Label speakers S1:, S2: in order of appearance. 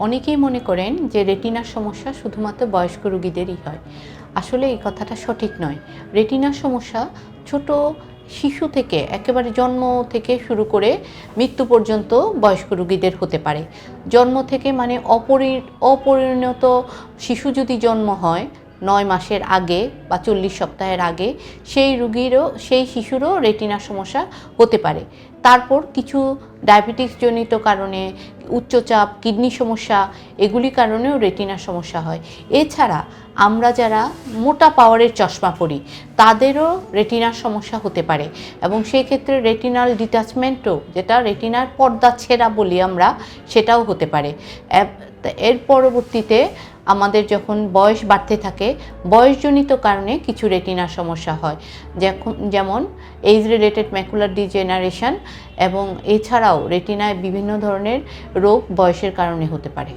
S1: অনেকেই মনে করেন যে রেটিনার সমস্যা শুধুমাত্র বয়স্ক রোগীদেরই হয়। আসলে এই কথাটা সঠিক নয়। রেটিনার সমস্যা ছোট শিশু থেকে, একেবারে জন্ম থেকে শুরু করে মৃত্যু পর্যন্ত বয়স্ক রোগীদের হতে পারে। জন্ম থেকে মানে অপরি, অপরিণত শিশু যদি জন্ম হয় নয় মাসের আগে বা চল্লিশ সপ্তাহের আগে, সেই রুগীরও, সেই শিশুরও রেটিনার সমস্যা হতে পারে। তারপর কিছু ডায়াবেটিস জনিত কারণে, উচ্চচাপ, কিডনি সমস্যা, এগুলি কারণেও রেটিনার সমস্যা হয়। এছাড়া আমরা যারা মোটা পাওয়ারের চশমা পরি, তাদেরও রেটিনার সমস্যা হতে পারে এবং সেই ক্ষেত্রে রেটিনাল ডিটাচমেন্টও, যেটা রেটিনার পর্দা ছেঁড়া বলি আমরা, সেটাও হতে পারে। এর পরবর্তীতে আমাদের যখন বয়স বাড়তে থাকে, বয়সজনিত কারণে কিছু রেটিনার সমস্যা হয়। যেমন এইজ রিলেটেড ম্যাকুলার ডিজেনারেশন এবং এছাড়াও রেটিনায় বিভিন্ন ধরনের রোগ বয়সের কারণে হতে পারে।